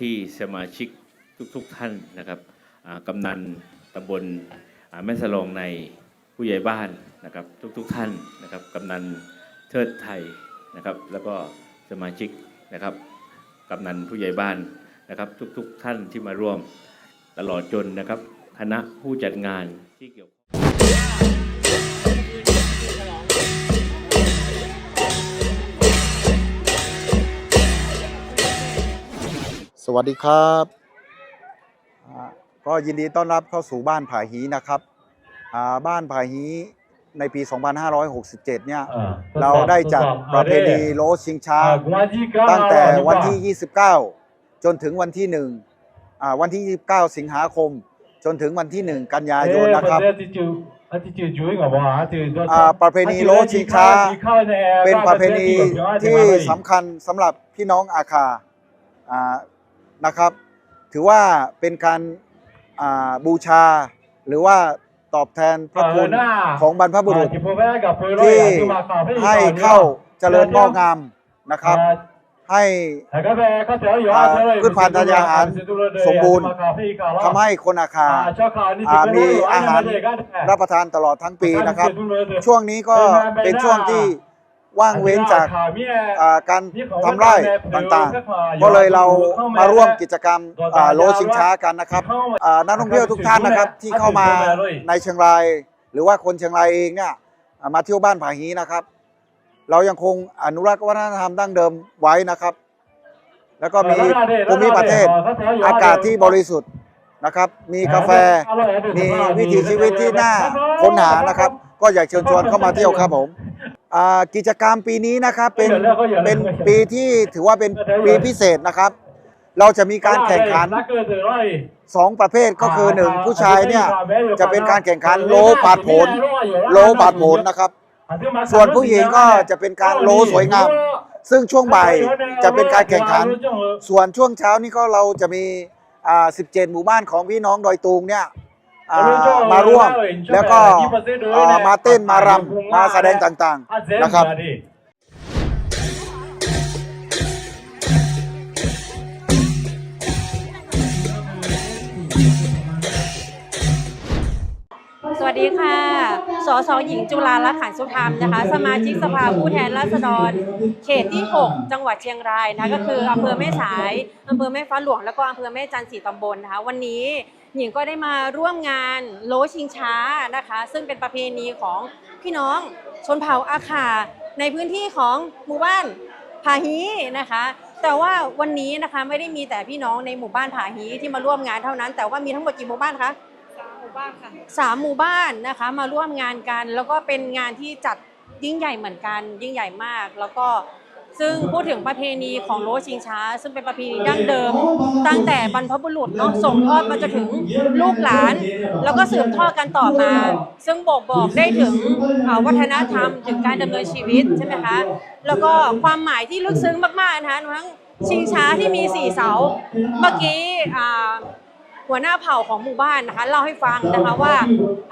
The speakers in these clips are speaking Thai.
ที่สมาชิกทุกๆท่านนะครับกำนันตำบลแม่สลองในผู้ใหญ่บ้านนะครับทุกๆท่านนะครับกำนันเทิดไทยนะครับ แล้วก็สมาชิกนะครับกำนันผู้ใหญ่บ้านนะครับ ทุกๆท่านที่มาร่วมตลอดจนนะครับคณะผู้จัดงานที่เกี่ยวข้อง สวัสดีครับอ่าก็ยินดีต้อนรับเข้าสู่บ้านผาหีนะครับอ่าบ้านผาหีในปี 2567 เนี่ย เราได้จัดประเพณีโลชิงช้าตั้งแต่วันที่ 29 จนถึงวันที่1อ่าวันที่ 29 สิงหาคม จนถึงวันที่ 1 กันยายนนะครับอ่าประเพณีโลชิงช้าเป็นประเพณีที่สำคัญสำหรับพี่น้องอาคาอ่า นะครับ ถือว่าเป็นการอ่าบูชา หรือว่าตอบแทนพระคุณของบรรพบุรุษที่ให้เข้าเจริญงอกงามนะครับ ให้อ่าพืชพันธุ์ธัญญาหารสมบูรณ์ทำให้คนอาคาอ่ามีมีอาอาหาหารรรัรับบประทานตลอดทั้งปีปีนะนะคครัรับบช่วงนี้ก็เป็นช่วงที่ ว่างเว้นจากอ่าการทำไร่ต่างๆ ก็เลยเรามาร่วมกิจกรรมอ่าโลชิงช้ากันนะครับอ่านักท่องเที่ยวทุกท่านนะครับที่เข้ามาในเชียงราย หรือว่าคนเชียงรายเองเนี่ยอ่ามาเที่ยวบ้านผาฮีนะครับ เรายังคงอนุรักษ์วัฒนธรรมดั้งเดิมไว้นะครับ แล้วก็มีภูมิประเทศอากาศที่บริสุทธิ์นะครับ มีกาแฟ มีวิถีชีวิตที่น่าค้นหานะครับ ก็อยากเชิญชวนเข้ามาเที่ยวครับผม อ่ากิจกรรมปีนี้นะครับเป็นเป็นปีที่ถือว่าเป็นปีพิเศษนะครับ เราจะมีการแข่งขันสองประเภทก็คือหนึ่งผู้ชายเนี่ยจะเป็นการแข่งขันโลผาดโผนโลผาดโผนนะครับ ส่วนผู้หญิงก็จะเป็นการโลสวยงามซึ่งช่วงบ่ายจะเป็นการแข่งขัน ส่วนช่วงเช้านี่ก็เราจะมีอ่า17 หมู่บ้านของพี่น้องดอยตุงเนี่ยอ่า มาร่วม แล้วก็อ่ามาเต้นมารำมาแสดงต่างๆนะครับ วัสดีค่ะ สสหญิงจุฬาลักษณ์ขันสุธรรมนะคะ สมาชิกสภาผู้แทนราษฎร เขตที่ 6 จังหวัดเชียงรายนะ ก็คืออำเภอแม่สาย อำเภอแม่ฟ้าหลวง แล้วก็อำเภอแม่จันทร์สี่ตำบลนะคะ วันนี้หญิงก็ได้มาร่วมงานโลชิงช้านะคะ ซึ่งเป็นประเพณีของพี่น้องชนเผ่าอาคา ในพื้นที่ของหมู่บ้านผาฮีนะคะ แต่ว่าวันนี้นะคะไม่ได้มีแต่พี่น้องในหมู่บ้านผาฮีที่มาร่วมงานเท่านั้น แต่ว่ามีทั้งหมดกี่หมู่บ้านคะ มู่บ้านค่ะสามหมู่บ้านนะคะมาร่วมงานกัน แล้วก็เป็นงานที่จัดยิ่งใหญ่เหมือนกัน ยิ่งใหญ่มาก แล้วก็ซึ่งพูดถึงประเพณีของโลชิงช้า ซึ่งเป็นประเพณีดั้งเดิม ตั้งแต่บรรพบุรุษเนาะส่งทอดมาจนถึงลูกหลาน แล้วก็สืบทอดกันต่อมา ซึ่งบอกบอกได้ถึงวัฒนธรรมถึงการดำเนินชีวิตใช่ไหมคะแล้วก็ความหมายที่ลึกซึ้งมากๆนะคะทั้งชิงช้าที่มีสี่เสา เมื่อกี้ หัวหน้าเผ่าของหมู่บ้านนะคะเล่าให้ฟังนะคะว่า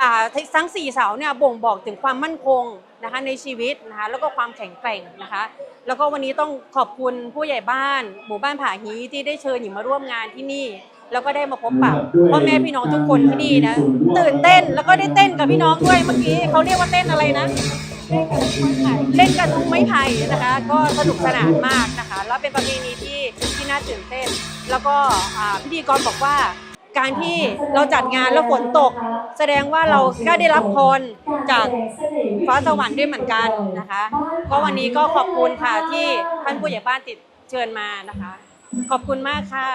อ่าทั้งสี่เสาเนี่ยบ่งบอกถึงความมั่นคงนะคะในชีวิตนะคะแล้วก็ความแข็งแกร่งนะคะ แล้วก็วันนี้ต้องขอบคุณผู้ใหญ่บ้าน หมู่บ้านผาฮีที่ได้เชิญหญิงมาร่วมงานที่นี่ แล้วก็ได้มาพบปะพ่อแม่พี่น้องทุกคนที่นี่นะตื่นเต้นแล้วก็ได้เต้นกับพี่น้องด้วยเมื่อกี้เขาเรียกว่าเต้นอะไรนะเล่นกระทุงไม้ไผ่นะคะ ก็สนุกสนานมากนะคะ แล้วเป็นประเพณีที่ที่น่าตื่นเต้น แล้วก็อ่าพิธีกรบอกว่า การที่เราจัดงานแล้วฝนตก แสดงว่าเราก็ได้รับพรจากฟ้าสวรรค์ด้วยเหมือนกันนะคะก็วันนี้ก็ขอบคุณค่ะที่ท่านผู้ใหญ่บ้านติดเชิญมานะคะ ขอบคุณมากค่ะ